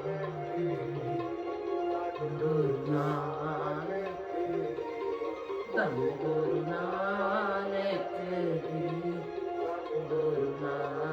Guru Nanak Dev Guru Nanak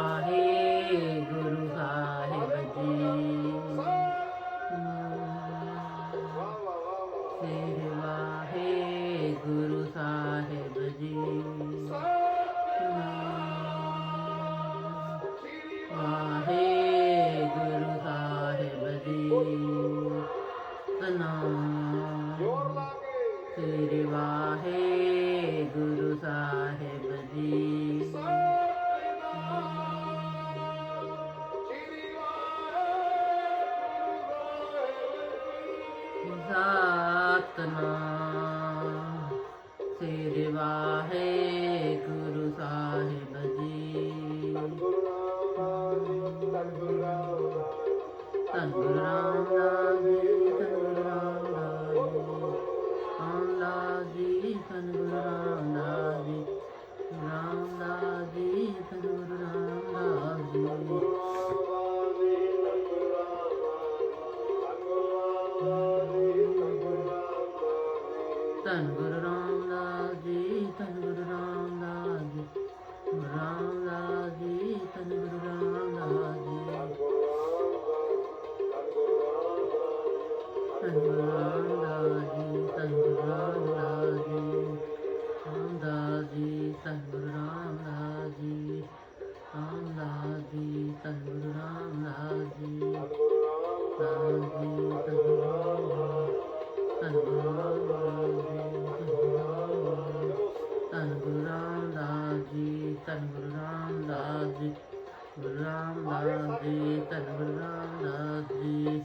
ਵਾਹੇ Guru Sahib ji ਤੇਰੇ ਵਾਹੇ ਗੁਰੂ ਸਾਹਿਬ ਜੀ। ਵਾਹੇ ਗੁਰੂ ਸਾਹਿਬ ਜੀ। ਸਨਾਮ ਤੇਰੇ ਵਾਹੇ ਗੁਰੂ ਸਾਹਿਬ ਸਤਨਾਮ ਸ੍ਰੀ ਵਾਹਿਗੁਰੂ ਸਾਹਿਬ ਜੀ। ਧੰਨ ਗੁਰੂ ਰਾਮ। ਧੰਨ ਗੁਰੂ ਰਾਮਦਾਸ ਜੀ ਧੰਨ ਗੁਰੂ ਰਾਮਦਾਸ ਜੀ ਰਾਮਦਾਸ ਜੀ ਧੰਨ ਗੁਰੂ ਰਾਮਦਾਸ ਜੀ ਧੰਨ ਗੁਰੂ ਰਾਮਦਾਸ ਜੀ ਧੰਨ ਗੁਰੂ ਰਾਮਦਾਸ ਜੀ ਰਾਮਦਾਸ ਜੀ ਧੰਨ ਗੁਰੂ ਰਾਮਦਾਸ ਜੀ ਰਾਮਦਾਸ ਜੀ ਧੰਨ ਗੁਰੂ ਰਾਮਦਾਸ ਜੀ ਰਾਮਦਾਸ ਜੀ ਧੰਨ ਗੁਰੂ ਰਾਮਦਾਸ ਧੰਨ ਗੁਰੂ Narayan Deep and Narayan